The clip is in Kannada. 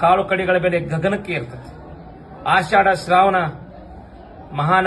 ಕಾಳು ಕಡಿಗಳ ಬೆಲೆ ಗಗನಕ್ಕೆ ಇರ್ತದೆ. ಆಷಾಢ ಶ್ರಾವಣ ಮಹಾನ